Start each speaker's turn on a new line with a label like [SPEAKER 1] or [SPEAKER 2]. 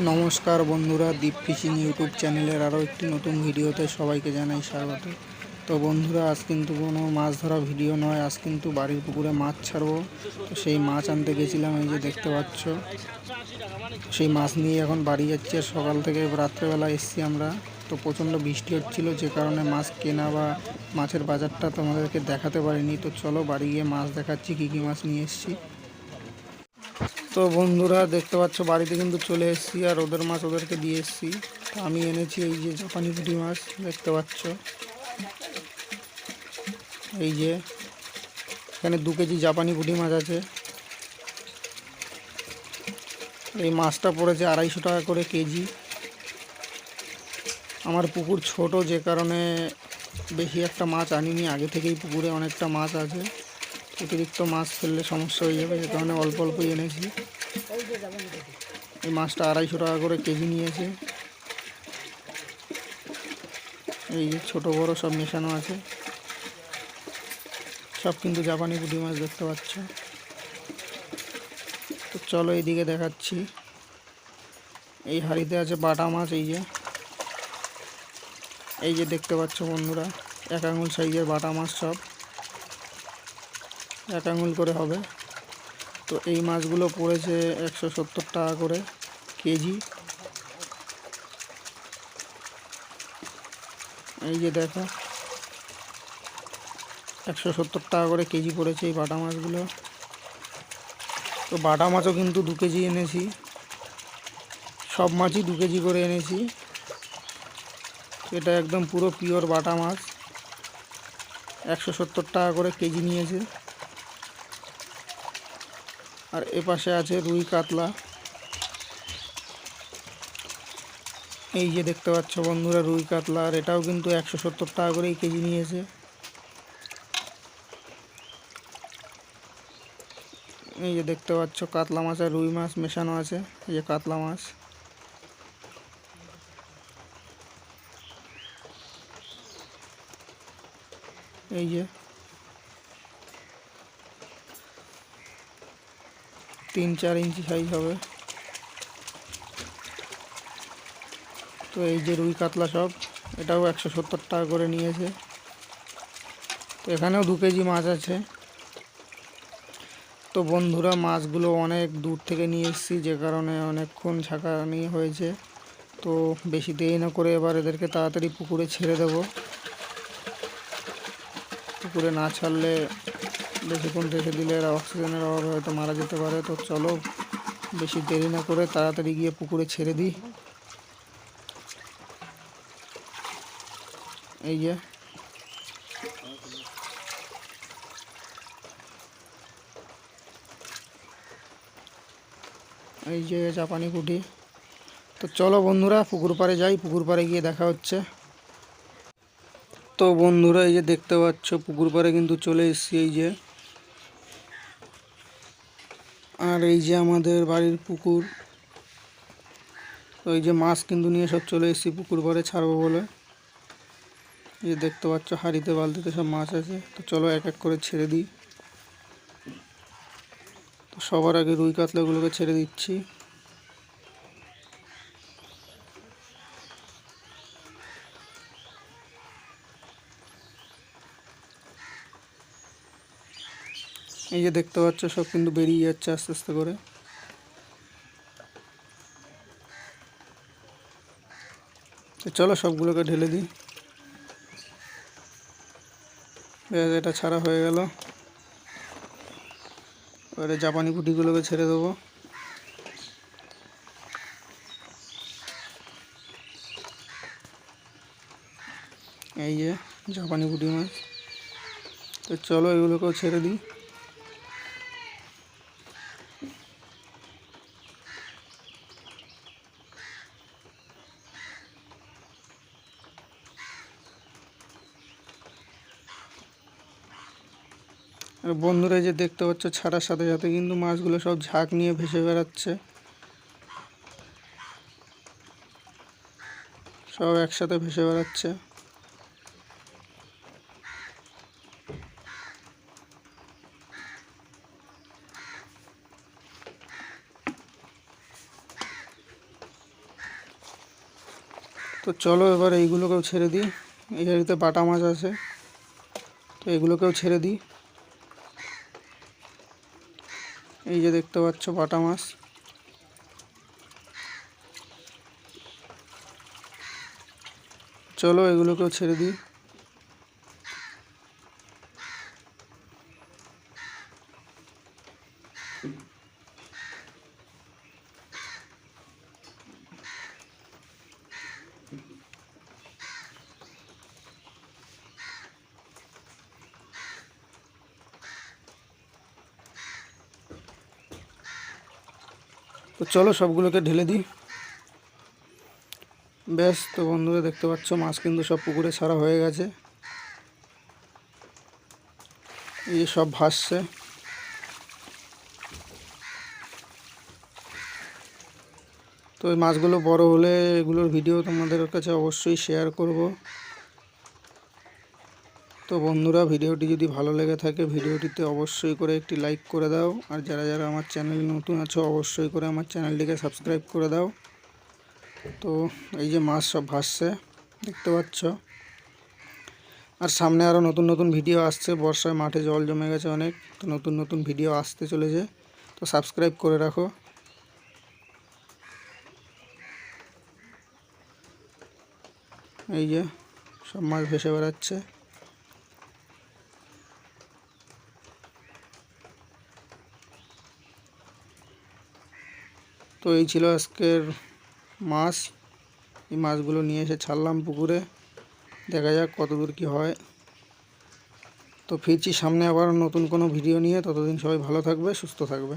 [SPEAKER 1] নমস্কার বন্ধুরা দীপ fishing YouTube চ্যানেলের আরও একটি নতুন ভিডিওতে সবাইকে জানাই স্বাগত। তো বন্ধুরা, আজ কিন্তু কোনো মাছ ধরা ভিডিও নয়, আজ কিন্তু বাড়ির পুকুরে মাছ ছাড়বো। তো সেই মাছ আনতে গেছিলাম, এই যে দেখতে পাচ্ছ। সেই মাছ নিয়ে এখন বাড়ি যাচ্ছি আর সকাল থেকে রাত্রেবেলা এসছি আমরা। তো প্রচণ্ড বৃষ্টি হচ্ছিল, যে কারণে মাছ কেনা বা মাছের বাজারটা তোমাদেরকে দেখাতে পারিনি। তো চলো বাড়ি গিয়ে মাছ দেখাচ্ছি, কী কী মাছ নিয়ে এসেছি। তো বন্ধুরা, দেখতে পাচ্ছ, বাড়িতে কিন্তু চলে এসেছি আর ওদের মাছ ওদেরকে দিয়ে এসেছি। আমি এনেছি এই যে জাপানি পুঁটি মাছ, দেখতে পাচ্ছ। এই যে, এখানে দু কেজি জাপানি পুঁটি মাছ আছে। এই মাছটা পড়েছে আড়াইশো টাকা করে কেজি। আমার পুকুর ছোট, যে কারণে বেশি একটা মাছ আনিনি, আগে থেকেই পুকুরে অনেকটা মাছ আছে। অতিরিক্ত মাছ ফেললে সমস্যা হয়ে যাবে যে কারণে অল্প অল্পই এনেছি। এই মাছটা আড়াইশো টাকা করে কেজি নিয়েছে। এই যে ছোটো বড়ো সব মেশানো আছে। সব কিন্তু জাপানি পুঁটি মাছ দেখতে পাচ্ছ। তো চলো এইদিকে দেখাচ্ছি। এই হাঁড়িতে আছে বাটা মাছ, এই যে। এই যে দেখতে পাচ্ছ বন্ধুরা, এক আঙুল সাইজের বাটা মাছ সব। এক আঙুল করে হবে। তো এই মাছগুলো পড়েছে একশো সত্তর টাকা করে কেজি। এই যে দেখো, একশো সত্তর টাকা করে কেজি পড়েছে এই বাটা মাছগুলো। তো বাটা মাছও কিন্তু দু কেজি এনেছি। সব মাছই দু কেজি করে এনেছি। এটা একদম পুরো পিওর বাটা মাছ। একশো সত্তর টাকা করে কেজি নিয়েছে। আর এ পাশে আছে রুই কাতলা। এই যে দেখতে পাচ্ছ বন্ধুরা রুই কাতলা, আর এটাও কিন্তু একশো সত্তর টাকা করেই কেজি নিয়েছে। এই যে দেখতে পাচ্ছ কাতলা মাছ আর রুই মাছ মেশানো আছে, এই যে কাতলা মাছ। এই যে তিন চার ইঞ্চি সাইজ হবে। তো এই যে রুই কাতলা সব, এটাও একশো সত্তর টাকা করে নিয়েছে। তো এখানেও দু কেজি মাছ আছে। তো বন্ধুরা, মাছগুলো অনেক দূর থেকে নিয়ে এসেছি, যে কারণে অনেকক্ষণ ছাঁকানি হয়েছে। তো বেশি দেরি না করে এবার এদেরকে তাড়াতাড়ি পুকুরে ছেড়ে দেব। পুকুরে না ছাড়লে বেশিক্ষণ রেখে দিলে এরা অক্সিজেনের অভাবে হয়তো মারা যেতে পারে। তো চলো, বেশি দেরি না করে তাড়াতাড়ি গিয়ে পুকুরে ছেড়ে দিই। এই যে। এই যে জাপানি কুটি তো চলো বন্ধুরা, পুকুর পাড়ে যাই, পুকুর পাড়ে গিয়ে দেখা হচ্ছে। তো বন্ধুরা, এই যে দেখতে পাচ্ছ, পুকুর পাড়ে কিন্তু চলে এসেছি, এই যে আর এই যে আমাদের বাড়ির পুকুর, ওই যে মাছ কিন্তু নিয়ে সব চলে এসেছি, পুকুর ঘরে ছাড়বো বলে। এই যে দেখতে পাচ্ছ, হাড়িতে বালতিতে সব মাছ আছে। তো চলো এক এক করে ছেড়ে দিই। তো সবার আগে রুই কাতলাগুলোকে ছেড়ে দিচ্ছি। এই যে দেখতে পাচ্ছ, সব কিন্তু বেরিয়ে যাচ্ছে আস্তে আস্তে করে। তো চলো সবগুলোকে ঢেলে দিই। এটা ছাড়া হয়ে গেল। এবারে জাপানি পুঁটিগুলোকে ছেড়ে দেবো। এই যে জাপানি পুঁটি মাছ। তো চলো এগুলোকেও ছেড়ে দিই। বন্ধুরা যে দেখতে পাচ্ছ ছাড়ার সাথে সাথে কিন্তু মাছগুলো সব ঝাঁক নিয়ে ভেসে বেড়াচ্ছে। সব একসাথে ভেসে বেড়াচ্ছে। তো চলো এবার এইগুলোকেও ছেড়ে দিই। এই হাড়িতে বাটা মাছ আছে, তো এগুলোকেও ছেড়ে দিই। এই যে দেখতে পাচ্ছ বাটা মাছ। চলো এগুলোকেও ছেড়ে দিই। তো চলো সবগুলোকে ঢেলে দিই। ব্যাস তো বন্ধুরা দেখতে পাচ্ছ, মাছ কিন্তু সব পুকুরে ছাড়া হয়ে গেছে। এই সব ভাসছে। তো এই মাছগুলো বড় হলে এগুলোর ভিডিও তোমাদের কাছে অবশ্যই শেয়ার করব। তো বন্ধুরা, ভিডিওটি যদি ভালো লেগে থাকে, ভিডিওটিতে অবশ্যই করে একটি লাইক করে দাও। আর যারা যারা আমার চ্যানেল নতুন আছো, অবশ্যই করে আমার চ্যানেলটিকে সাবস্ক্রাইব করে দাও। তো এই যে মাছ সব ভাসছে, দেখতে পাচ্ছ? আর সামনে আরও নতুন নতুন ভিডিও আসছে। বর্ষায় মাঠে জল জমে গেছে অনেক, তো নতুন নতুন ভিডিও আসতে চলেছে। তো সাবস্ক্রাইব করে রাখো। এই যে সব মাছ ভেসে বেড়াচ্ছে। তো এই ছিল আজকের মাছ। এই মাছগুলো নিয়ে এসে ছাড়লাম পুকুরে। দেখা যাক কতদূর কি হয়। তো ফিরছি সামনে আবার নতুন কোনো ভিডিও নিয়ে। ততদিন সবাই ভালো থাকবে, সুস্থ থাকবে।